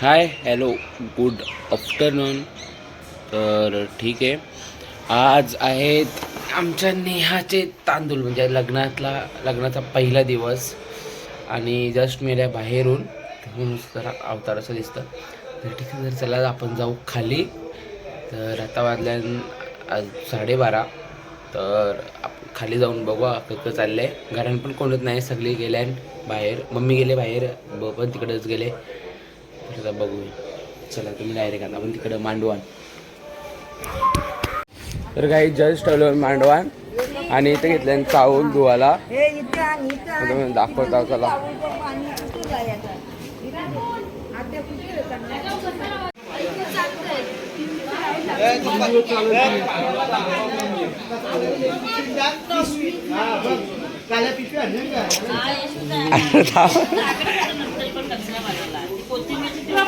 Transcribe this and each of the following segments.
Hi hello good afternoon तर ठीक आहे. आज आहेत आमच्या नेहाचे तांदूळ म्हणजे लग्नातला लग्नाचा पहिला दिवस. आणि जस्ट मेल्या बाहेरून म्हणून जरा अवतार असं दिसतं. तर ठीक आहे तर चला आपण जाऊ खाली. तर आता वाजल्या आज साडेबारा. तर आपण खाली जाऊन बघू कसं चाललं आहे घरात पण कोणत नाही सगळे गेल्यान बाहेर. मम्मी गेले बाहेर ब पण तिकडंच गेले. आता बघूया चला तुम्ही डायरेक्ट आता आपण तिकडं मांडवान. तर काही जस्ट ठेवलं मांडवान. आणि इथे घेतलं चावल धुवाला दाखवता चला.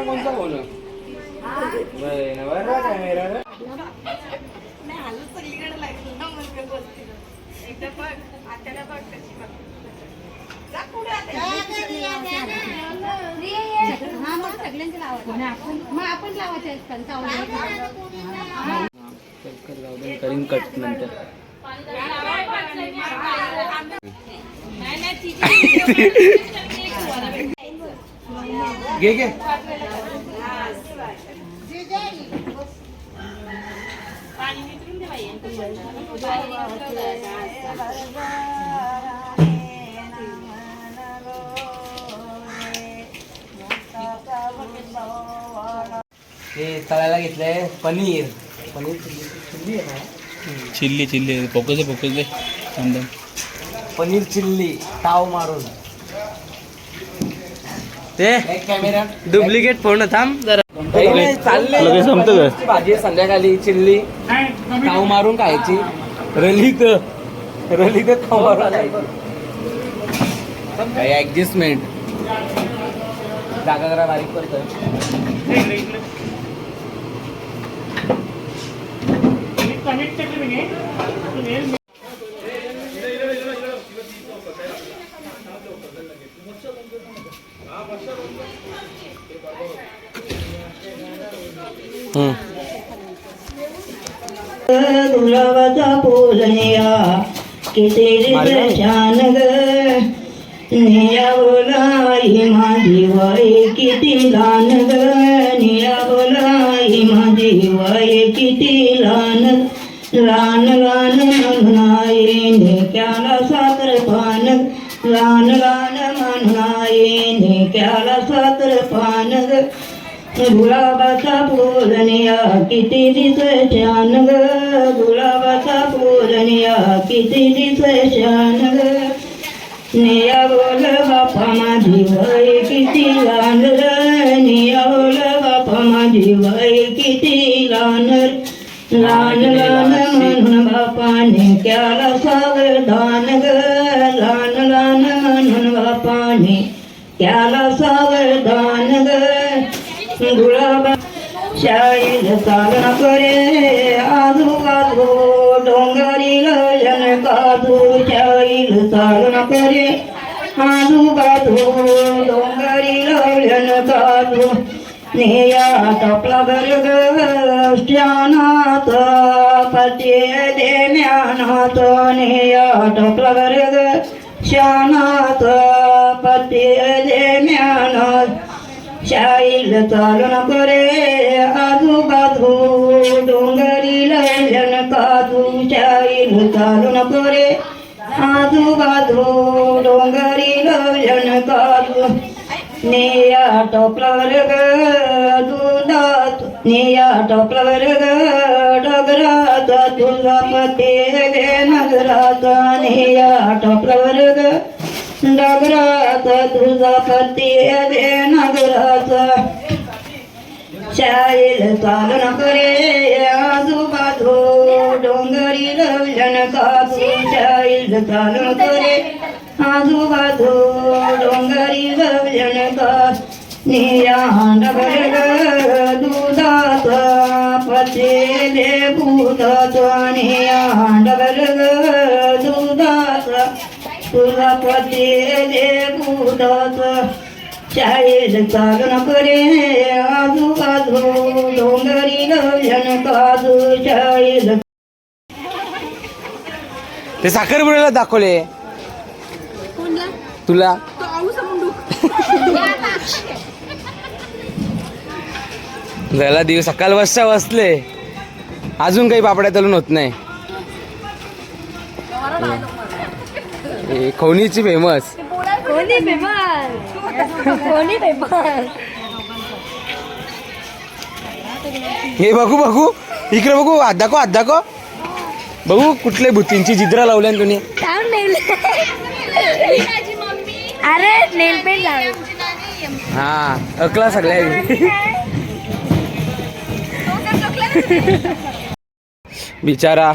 कोणता बोल आपण चावलं करीन कट नंतर घे घे. हे तळायला घेतलंय paneer. Paneer chilli chilli. Focus आहे फोकस आहे. थांब पनीर चिल्ली ताव मारून. ते कॅमेरा डुप्लिकेट फोन थांब. जरा चालले. संपतं? भाजी संध्याकाळी चिल्ली. ताव मारून खायची. रलित. रलित ताव मारून खायची. काही ऍडजस्टमेंट जागा जरा बारीक करतोय. गुलाबाचा फुलनिया किती ग निया बोलाई माझी वाई किती लहान ग निया बोलाई माझी वाई किती लहान रान लहान म्हणून त्याला साखर पान. रान लहान म्हणून त्याला साखर पान. गुलाबाचा फुलनिया किती दिस शान ग. गुलाबाचा फुलनिया किती दिस शान ग. निया बोल बापा माझी वय किती लहान निया बोल बापा माझी वय किती लहान लहान म्हणून बापाने केला सावधान ग. लहान लहान म्हणून बापाने केला सावधान ग. गुलाबा शाळेत चालना करे आजूबाजू डोंगरी लयन काजू शाळेत चालना करे आजूबाजू डोंगरी लयन काजू नेया टपला गर्ग श्यानात पते दे म्यानात नेया टपला गर्ग श्यानात पते दे म्यानात शाईल चालून करे आजूबाजू डोंगरी लयन काजू शाईल चालून करे आजूबाजू डोंगरी लयन काजू नेया टोपलावर ग दुधात निया टोपलावर डगराचा तुझा पती गे नगराचा निया टोपलावर डगराचा तुझा पती गे नगराचा शाईल चालन करे आजूबाजू डोंगरी लवलन कापू शाईल चालन करे. आजूबाजू डोंगरी लवलन का निरांड वर्ग दुधाचा पतेले भूताचा तुला पतेले भूताचा शाळेत चालून करे आजूबाजू डोंगरी गजन काजू शाळेत ते साखरपुड्याला दाखवले. तुला? झाला दिवस सकाळ वाजता बसले अजून काही पापड्या तळून होत नाही. हे खवणीची फेमस हे बघू बघू. इकडे बघू हात दाखव हात दाखव. बघू कुठले भूतींची जिद्रा लावल्या तुम्ही अरे नेल पेंट लाव हा अकला सगळ्या. बिचारा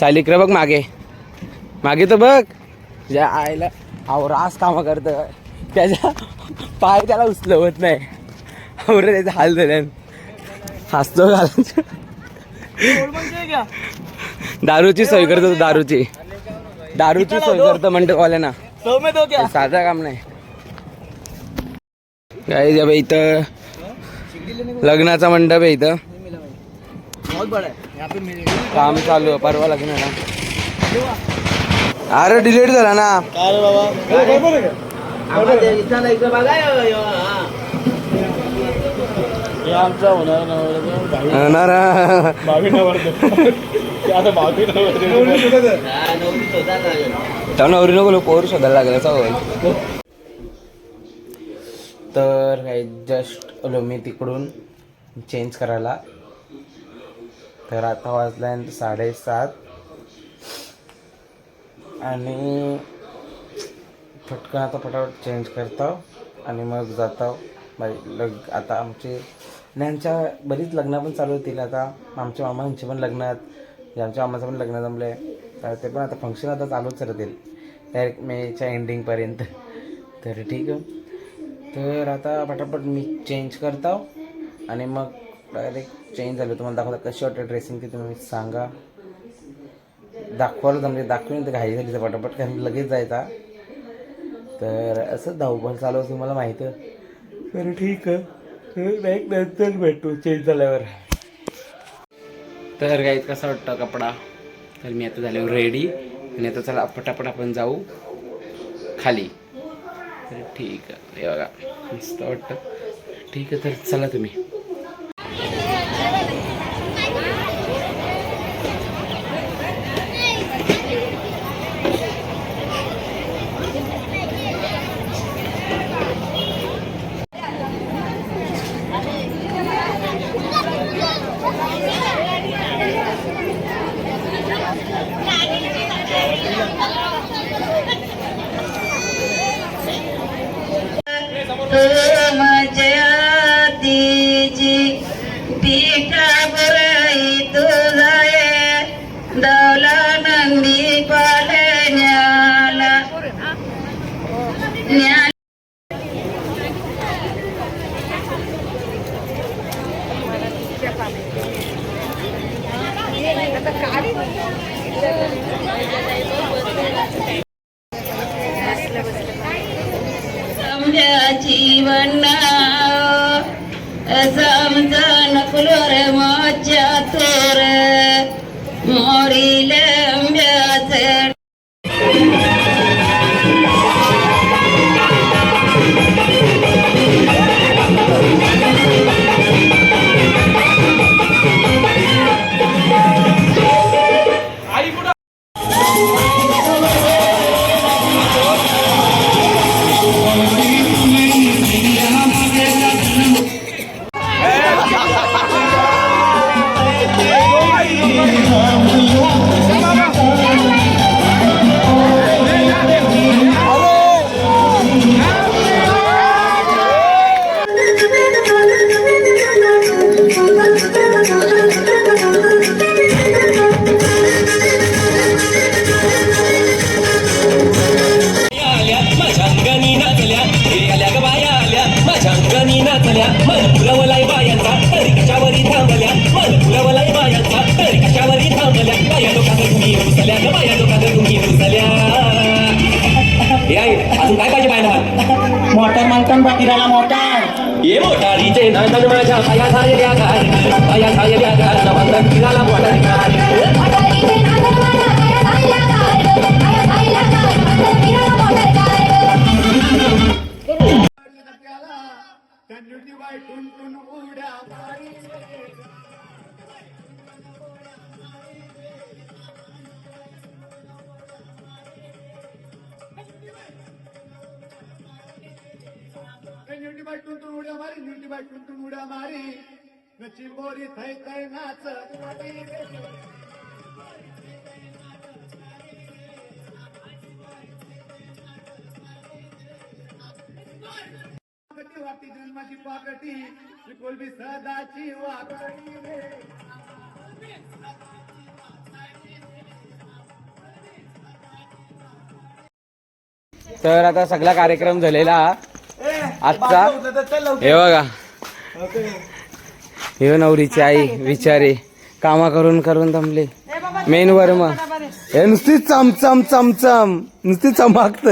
सालिक्र बघ मागे. मागे तर बघ. ज्या आईला अहो रास कामं करत. त्याच्या पाय त्याला उचलवत नाही. अरे त्याचा हाल झाल्यान हसतो घालायचं दारूची सोय करतो दारूची. दारूची सोय करतो म्हणतो कॉलेना हे साधा काम नाही। काय बाई इथं लग्नाचा मंडप आहे इथं काम चालू आहे परवा लग्न आहे ना। अरे डिलीट झाला ना होणार त्या नवरी नको पोर शोधायला लागला असं होईल. तर काय जस्ट आलो मी तिकडून चेंज करायला. तर आता वाजल्यानंतर साडेसात. आणि पटकन आता फटाफट चेंज करतो आणि मग जातो. लग आता आमचे त्यांच्या बरीच लग्न पण चालू होतील आता. आमच्या मामांचे पण लग्नात आमच्या मामाचं पण लग्न जमलं आहे तर ते पण आता फंक्शन आता चालूच राहतील डायरेक्ट मेच्या एंडिंगपर्यंत तर ठीक आहे. तर आता पटापट मी चेंज करतो आणि मग डायरेक्ट चेंज झालं. तुम्हाला दाखवता कशी वाटतं ड्रेसिंग ते तुम्ही सांगा. दाखवायला म्हणजे दाखवून तर घाई झाली तर पटापट कारण लगेच जायचा. तर असं धावपळ चालू असं मला माहिती. तर ठीक आहे. डायरेक्ट नंतर भेटू. चेंज झाल्यावर. तर गाईत कसा वाटतं कपडा? तर मी आता झाल्यावर रेडी आणि आता चला पटापट आपण जाऊ खाली. तर ठीक आहे. बघा मस्त वाटतं. ठीक आहे तर चला तुम्ही. যে देखा थांबल्या मन फुलवलाय बायांचा तर कशावरी थांबल्या मन फुलवलाय बायांचा तर कशावरी थांबल्या बाया लोकांना तुम्ही रुसल्या ग बाया लोकांना तुम्ही रुसल्या. अजून काय पाहिजे बायला मोटर मागताना बाकीराला मोटर ये मोटारीचे नंदन माझ्या पाया झालेल्या गाडी पाया झालेल्या गाडी नवंदन तिराला मोटारी गाडी उड्या मारी न्यूटी बाई टुन उड्या मारी. नची बोरी थै थै नाच. पाकटी वाटी जन्माची पाकटी कोलबी सदाची वाकडी रे. तर आता सगळा कार्यक्रम झालेला आजचा हे बघा. हे नवरीची आई विचारे कामा करून करून थांबले मेन वर्मा. हे नुसती चमचम चमचम. नुसती चमकत.